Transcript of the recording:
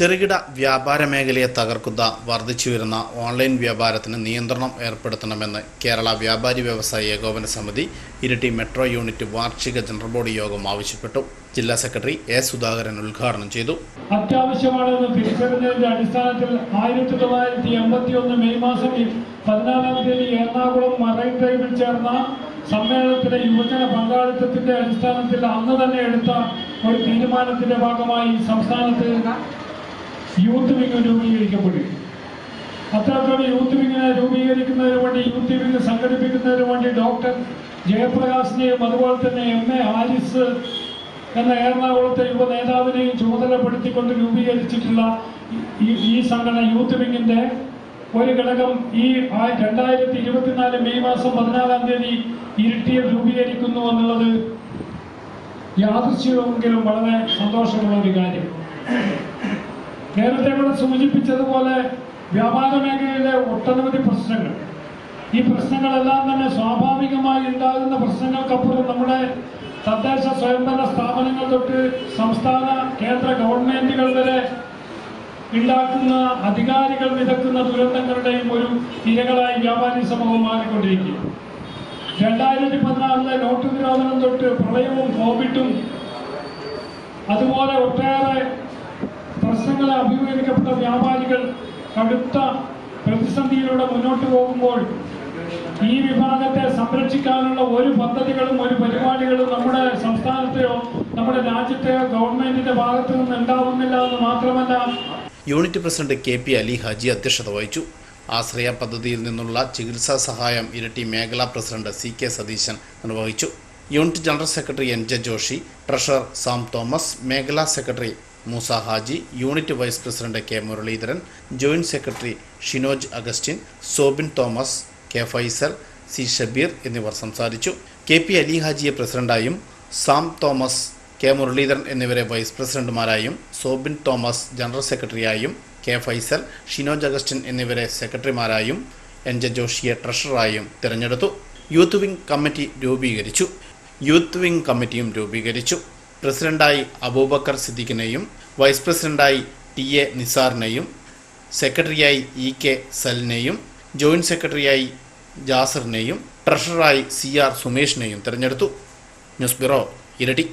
ചെറുകിട വ്യാപാര മേഖലയെ തകർക്കുന്ന വർദ്ധിച്ചുവരുന്ന ഓൺലൈൻ വ്യാപാരത്തിന് നിയന്ത്രണം ഏർപ്പെടുത്തണമെന്ന് കേരള വ്യാപാരി വ്യവസായ ഏകോപന സമിതി ഇരട്ടി മെട്രോ യൂണിറ്റ് വാർഷിക ജനറൽ ബോഡി യോഗം ആവശ്യപ്പെട്ടു. ജില്ലാ സെക്രട്ടറി എ സുധാകരൻ ഉദ്ഘാടനം ചെയ്തു. അത്യാവശ്യമാണെന്ന് തിരിച്ചറിഞ്ഞതിന്റെ അടിസ്ഥാനത്തിൽ ആയിരത്തി തൊള്ളായിരത്തി എൺപത്തി ഒന്ന് മെയ് മാസം പതിനാലാം തീയതി എറണാകുളം മറൈൻ ഡ്രൈവിൽ ചേർന്ന സമ്മേളനത്തിലെ യുവജന പങ്കാളിത്തത്തിന്റെ അടിസ്ഥാനത്തിൽ അന്ന് തന്നെ എടുത്ത ഒരു തീരുമാനത്തിന്റെ ഭാഗമായി സംസ്ഥാനത്ത് യൂത്ത് വിംഗ് രൂപീകരിക്കപ്പെടും. അത്തരത്തിലുള്ള യൂത്ത് വിങ്ങിനെ രൂപീകരിക്കുന്നതിന് വേണ്ടി യൂത്ത് വിങ് സംഘടിപ്പിക്കുന്നതിന് വേണ്ടി ഡോക്ടർ ജയപ്രകാശിനെയും അതുപോലെ തന്നെ എം എ ഹാരിസ് എന്ന എറണാകുളത്തെ യുവ നേതാവിനെയും ചുമതലപ്പെടുത്തിക്കൊണ്ട് രൂപീകരിച്ചിട്ടുള്ള ഈ സംഘടന യൂത്ത് വിങ്ങിന്റെ ഒരു ഘടകം ഈ രണ്ടായിരത്തി ഇരുപത്തിനാല് മെയ് മാസം പതിനാലാം തീയതി ഇരിട്ടിയിൽ രൂപീകരിക്കുന്നു എന്നുള്ളത് യാദൃശ്ചികമെങ്കിലും വളരെ സന്തോഷമുള്ള ഒരു കാര്യം. നേരത്തെ ഇവിടെ സൂചിപ്പിച്ചതുപോലെ വ്യാപാര മേഖലയിലെ ഒട്ടനവധി പ്രശ്നങ്ങൾ. ഈ പ്രശ്നങ്ങളെല്ലാം തന്നെ സ്വാഭാവികമായി ഉണ്ടാകുന്ന പ്രശ്നങ്ങൾക്കപ്പുറം നമ്മുടെ തദ്ദേശ സ്വയംഭരണ സ്ഥാപനങ്ങൾ തൊട്ട് സംസ്ഥാന കേന്ദ്ര ഗവൺമെന്റുകൾ വരെ ഉണ്ടാക്കുന്ന അധികാരികൾ വിതക്കുന്ന ദുരന്തങ്ങളുടെയും ഒരു ഇരകളായി വ്യാപാരി സമൂഹം മാറിക്കൊണ്ടിരിക്കും രണ്ടായിരത്തി പതിനാറിലെ നോട്ട് നിരോധനം തൊട്ട് പ്രളയവും കോവിഡും അതുപോലെ ഒട്ടേറെ പ്രശ്നങ്ങളെ അഭിമുഖീകരിക്കപ്പെട്ട വ്യാപാരികൾ കടുത്ത പ്രതിസന്ധിയിലൂടെ മുന്നോട്ട് പോകുമ്പോൾ ഈ വിഭാഗത്തെ സംരക്ഷിക്കാനുള്ള ഒരു പദ്ധതികളും ഒരു പരിപാടികളും നമ്മുടെ സംസ്ഥാനത്തെയോ നമ്മുടെ രാജ്യത്തെയോ ഗവൺമെന്റിന്റെ ഭാഗത്തു നിന്ന് ഉണ്ടാവുന്നില്ല എന്ന് മാത്രമല്ല unit president K P Ali Haji അധ്യക്ഷത വഹിച്ചു. ആശ്രയ പദ്ധതിയിൽ നിന്നുള്ള ചികിത്സാ സഹായം ഇരട്ടി മേഖലാ പ്രസിഡന്റ് സി കെ സതീശൻ നിർവഹിച്ചു. Unit general secretary N J Joshi treasurer Sam Thomas മേഖലാ secretary Moosa Haji unit vice president K Muraleedharan joint secretary Shinoj Augustine Sobin Thomas K Faisal C Shabeer എന്നിവർ സംസാരിച്ചു. കെ പി അലി ഹാജിയെ പ്രസിഡന്റായും Sam Thomas K Muraleedharan എന്നിവരെ vice പ്രസിഡന്റുമാരായും Sobin Thomas general സെക്രട്ടറിയായും K Faisal Shinoj Augustine എന്നിവരെ സെക്രട്ടറിമാരായും എൻ ജെ ജോഷിയെ ട്രഷററായും തിരഞ്ഞെടുത്തു. യൂത്ത് വിംഗ് കമ്മിറ്റി രൂപീകരിച്ചു. യൂത്ത് വിംഗ് കമ്മിറ്റിയും രൂപീകരിച്ചു. പ്രസിഡന്റായി അബൂബക്കർ സിദ്ദിഖിനെയും വൈസ് പ്രസിഡന്റായി ടി എ നിസാറിനെയും സെക്രട്ടറിയായി ഇ കെ സലിനെയും ജോയിന്റ് സെക്രട്ടറിയായി ജാസറിനെയും ട്രഷററായി സി ആർ സുമേഷിനെയും തെരഞ്ഞെടുത്തു. ന്യൂസ് ബ്യൂറോ ഇരട്ടി.